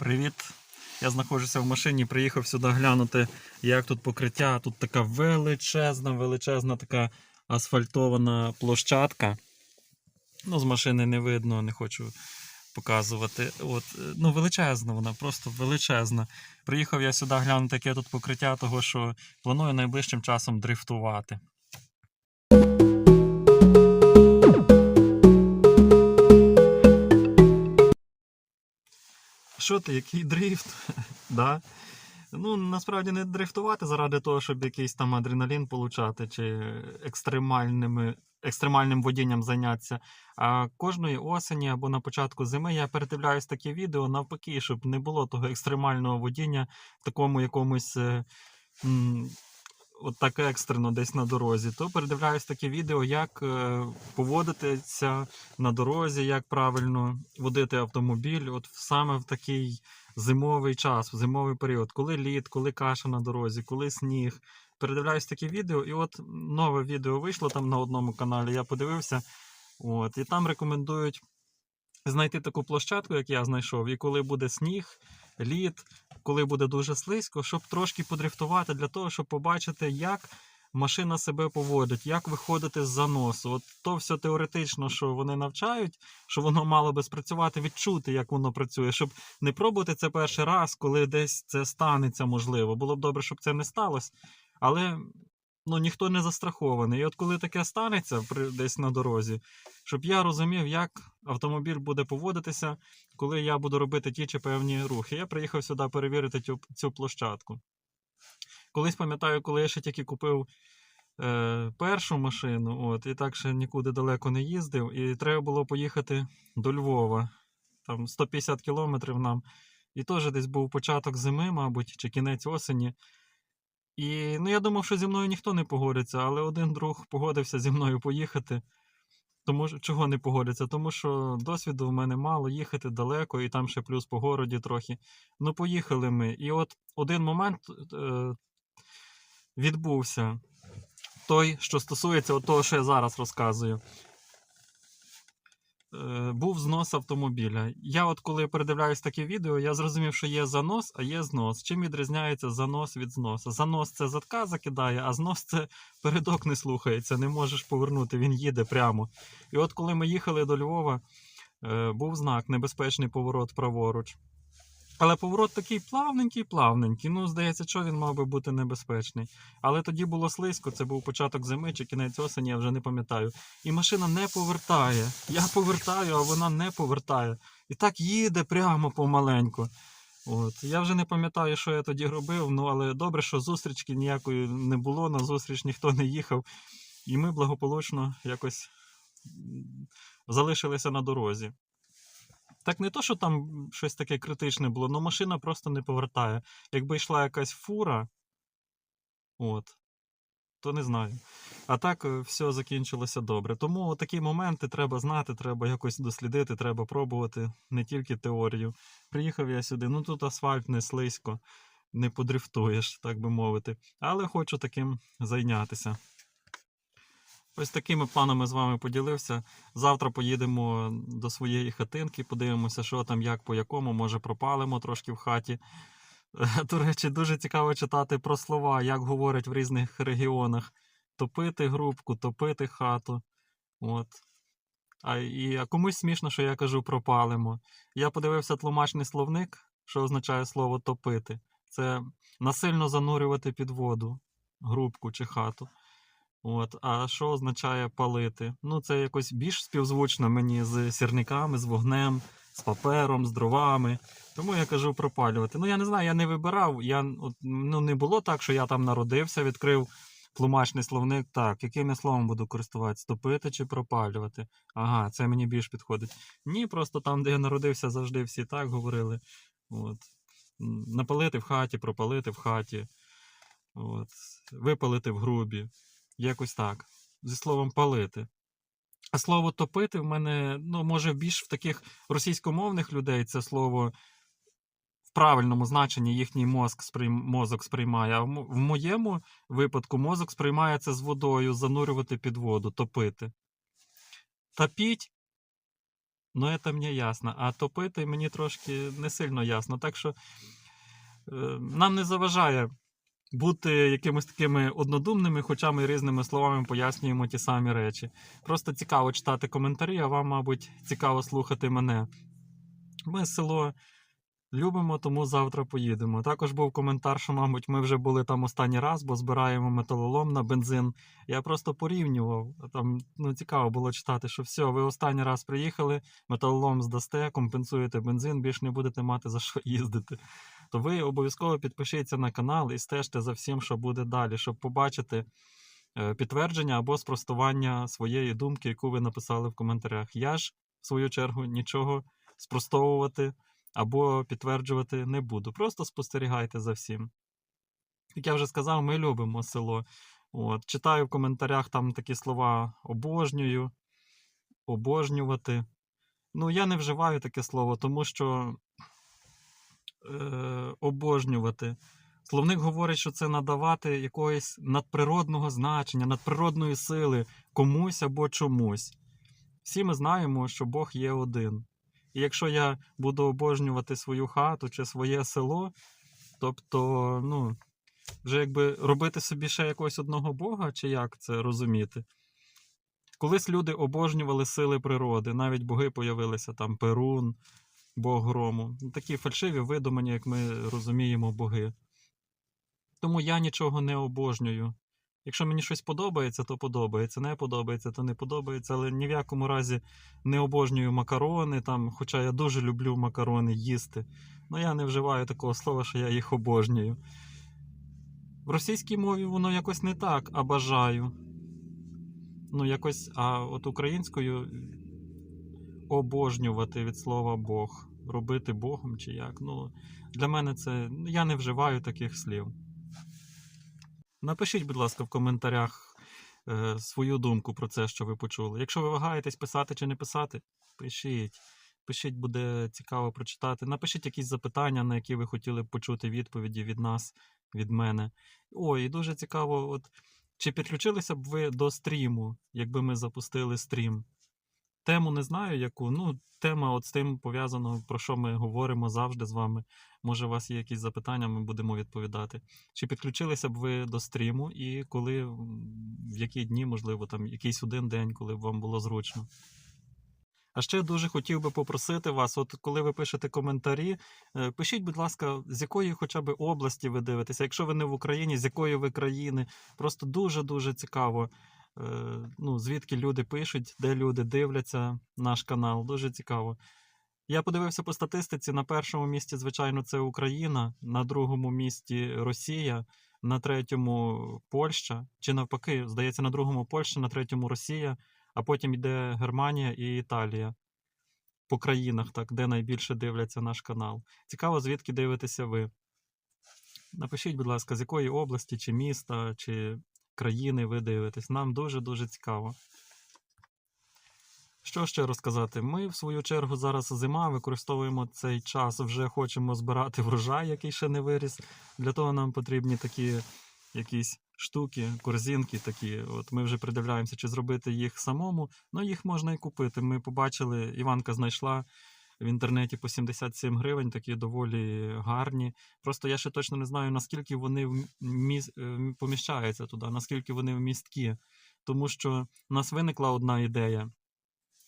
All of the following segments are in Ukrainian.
Привіт! Я знаходжуся в машині, приїхав сюди глянути, як тут покриття. Тут така величезна, величезна така асфальтована площадка. Ну, з машини не видно, не хочу показувати. От, е, ну, величезна вона, просто величезна. Приїхав я сюди глянути, яке тут покриття, того що планую найближчим часом дрифтувати. Що ти, який дрифт? да? Ну, насправді не дрифтувати заради того, щоб якийсь там адреналін получати чи екстремальними, екстремальним водінням зайнятися. А кожної осені або на початку зими я передивляюсь такі відео навпаки, щоб не було того екстремального водіння в такому якомусь. е, От так екстрено десь на дорозі, то передивляюсь такі відео, як е, поводитися на дорозі, як правильно водити автомобіль, от саме в такий зимовий час, в зимовий період, коли лід, коли каша на дорозі, коли сніг. Передивляюсь такі відео, і от нове відео вийшло там на одному каналі. Я подивився, от, і там рекомендують знайти таку площадку, як я знайшов, і коли буде сніг, лід, коли буде дуже слизько, щоб трошки подрифтувати для того, щоб побачити, як машина себе поводить, як виходити з заносу. От то все теоретично, що вони навчають, що воно мало би спрацювати, відчути, як воно працює, щоб не пробувати це перший раз, коли десь це станеться, можливо. Було б добре, щоб це не сталося. Але ну, ніхто не застрахований. І от коли таке станеться при, десь на дорозі, щоб я розумів, як автомобіль буде поводитися, коли я буду робити ті чи певні рухи. Я приїхав сюди перевірити цю, цю площадку. Колись пам'ятаю, коли я ще тільки купив е, першу машину, от, і так ще нікуди далеко не їздив, і треба було поїхати до Львова. Там 150 кілометрів нам. І теж десь був початок зими, мабуть, чи кінець осені. І ну, я думав, що зі мною ніхто не погодиться, але один друг погодився зі мною поїхати. Тому чого не погодиться? Тому що досвіду в мене мало, їхати далеко, і там ще плюс по городі трохи. Ну, поїхали ми. І от один момент е, відбувся. Той, що стосується того, що я зараз розказую. Е, був знос автомобіля. Я, от коли передивляюсь таке відео, я зрозумів, що є занос, а є знос. Чим відрізняється занос від зноса? Занос це задка закидає, а знос це передок не слухається, не можеш повернути, він їде прямо. І от коли ми їхали до Львова, е, був знак небезпечний поворот праворуч. Але поворот такий плавненький, плавненький. Ну, здається, що він мав би бути небезпечний. Але тоді було слизько, це був початок зими чи кінець осені, я вже не пам'ятаю. І машина не повертає. Я повертаю, а вона не повертає. І так їде прямо помаленьку. От. Я вже не пам'ятаю, що я тоді робив, ну але добре, що зустрічки ніякої не було, на зустріч ніхто не їхав. І ми благополучно якось залишилися на дорозі. Так не то, що там щось таке критичне було, але машина просто не повертає. Якби йшла якась фура, от, то не знаю. А так е, все закінчилося добре. Тому такі моменти треба знати, треба якось дослідити, треба пробувати не тільки теорію. Приїхав я сюди, ну тут асфальт не слизько, не подрифтуєш, так би мовити. Але хочу таким зайнятися. Ось такими планами з вами поділився. Завтра поїдемо до своєї хатинки, подивимося, що там, як по якому, може пропалимо трошки в хаті. До речі, дуже цікаво читати про слова, як говорять в різних регіонах. Топити грубку, топити хату. От. А, і, а комусь смішно, що я кажу пропалимо. Я подивився тлумачний словник, що означає слово топити. Це насильно занурювати під воду грубку чи хату. От, а що означає палити? Ну, це якось більш співзвучно мені з сірниками, з вогнем, з папером, з дровами. Тому я кажу пропалювати. Ну, я не знаю, я не вибирав. Я, от, ну, не було так, що я там народився, відкрив тлумачний словник. Так, яким я словом буду користуватися? Топити чи пропалювати? Ага, це мені більш підходить. Ні, просто там, де я народився, завжди всі так говорили. От. Напалити в хаті, пропалити в хаті, от. випалити в грубі. Якось так. Зі словом палити. А слово топити в мене, ну, може, більш в таких російськомовних людей це слово в правильному значенні їхній мозк сприйм... мозок сприймає. А в, моєму випадку мозок сприймає це з водою, занурювати під воду, топити. Топіть Ну, це мені ясно. А топити мені трошки не сильно ясно. Так що е, нам не заважає бути якимись такими однодумними, хоча ми різними словами пояснюємо ті самі речі. Просто цікаво читати коментарі, а вам, мабуть, цікаво слухати мене. Ми село любимо, тому завтра поїдемо. Також був коментар, що, мабуть, ми вже були там останній раз, бо збираємо металолом на бензин. Я просто порівнював. Там ну, цікаво було читати, що все, ви останній раз приїхали, металолом здасте, компенсуєте бензин, більше не будете мати за що їздити. То ви обов'язково підпишіться на канал і стежте за всім, що буде далі, щоб побачити е, підтвердження або спростування своєї думки, яку ви написали в коментарях. Я ж, в свою чергу, нічого спростовувати або підтверджувати не буду. Просто спостерігайте за всім. Як я вже сказав, ми любимо село. От, читаю в коментарях там такі слова обожнюю, обожнювати. Ну, я не вживаю таке слово, тому що обожнювати. Словник говорить, що це надавати якогось надприродного значення, надприродної сили комусь або чомусь. Всі ми знаємо, що Бог є один. І якщо я буду обожнювати свою хату чи своє село, тобто, ну, вже якби робити собі ще якогось одного Бога, чи як це розуміти? Колись люди обожнювали сили природи, навіть боги появилися там Перун, Бог грому. Такі фальшиві видумані, як ми розуміємо, боги. Тому я нічого не обожнюю. Якщо мені щось подобається, то подобається. Не подобається, то не подобається. Але ні в якому разі не обожнюю макарони, там, хоча я дуже люблю макарони їсти. Ну я не вживаю такого слова, що я їх обожнюю. В російській мові воно якось не так, а бажаю. Ну, якось, а от українською обожнювати від слова Бог. Робити Богом чи як. Ну, для мене це. ну, Я не вживаю таких слів. Напишіть, будь ласка, в коментарях е, свою думку про це, що ви почули. Якщо ви вагаєтесь писати чи не писати, пишіть. Пишіть, буде цікаво прочитати. Напишіть якісь запитання, на які ви хотіли б почути відповіді від нас, від мене. Ой, і дуже цікаво, от чи підключилися б ви до стріму, якби ми запустили стрім? Тему не знаю, яку. Ну, тема от з тим пов'язана, про що ми говоримо завжди з вами. Може, у вас є якісь запитання, ми будемо відповідати. Чи підключилися б ви до стріму і коли, в які дні, можливо, там якийсь один день, коли б вам було зручно? А ще дуже хотів би попросити вас, от коли ви пишете коментарі, е, пишіть, будь ласка, з якої хоча б області ви дивитеся. Якщо ви не в Україні, з якої ви країни. Просто дуже-дуже цікаво. Е, Ну, звідки люди пишуть, де люди дивляться наш канал. Дуже цікаво. Я подивився по статистиці. На першому місці, звичайно, це Україна, на другому місці Росія, на третьому Польща, чи навпаки, здається, на другому Польща, на третьому Росія, а потім йде Германія і Італія. По країнах, так, де найбільше дивляться наш канал. Цікаво, звідки дивитеся ви. Напишіть, будь ласка, з якої області, чи міста, чи країни ви дивитесь. Нам дуже-дуже цікаво. Що ще розказати? Ми, в свою чергу, зараз зима, використовуємо цей час, вже хочемо збирати врожай, який ще не виріс. Для того нам потрібні такі якісь штуки, корзинки такі. От ми вже придивляємося, чи зробити їх самому. Ну, їх можна і купити. Ми побачили, Іванка знайшла в інтернеті по 77 гривень, такі доволі гарні. Просто я ще точно не знаю, наскільки вони вм- міс- е, поміщаються туди, наскільки вони вмісткі. Тому що в нас виникла одна ідея.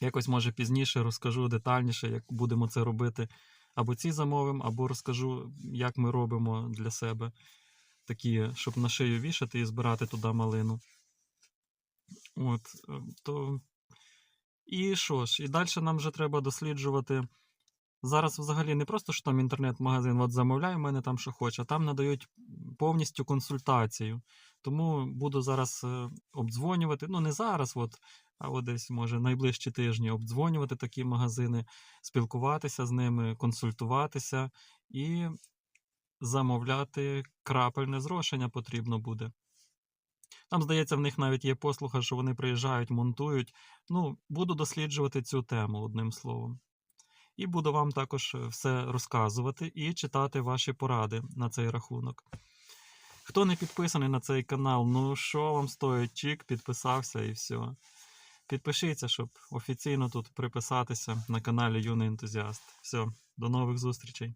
Якось, може, пізніше розкажу детальніше, як будемо це робити. Або ці замовимо, або розкажу, як ми робимо для себе такі, щоб на шию вішати і збирати туди малину. От, е, то... І що ж, і далі нам вже треба досліджувати. Зараз взагалі не просто що там інтернет-магазин, от замовляй, у мене там що хоче, а там надають повністю консультацію. Тому буду зараз е, обдзвонювати. Ну, не зараз, от, а от десь, може, найближчі тижні обдзвонювати такі магазини, спілкуватися з ними, консультуватися і замовляти крапельне зрошення потрібно буде. Там, здається, в них навіть є послуга, що вони приїжджають, монтують. Ну, буду досліджувати цю тему, одним словом. І буду вам також е, все розказувати і читати ваші поради на цей рахунок. Хто не підписаний на цей канал, ну що вам стоїть? Чик, підписався і все. підпишіться, щоб офіційно тут приписатися на каналі Юний ентузіаст. Все, до нових зустрічей.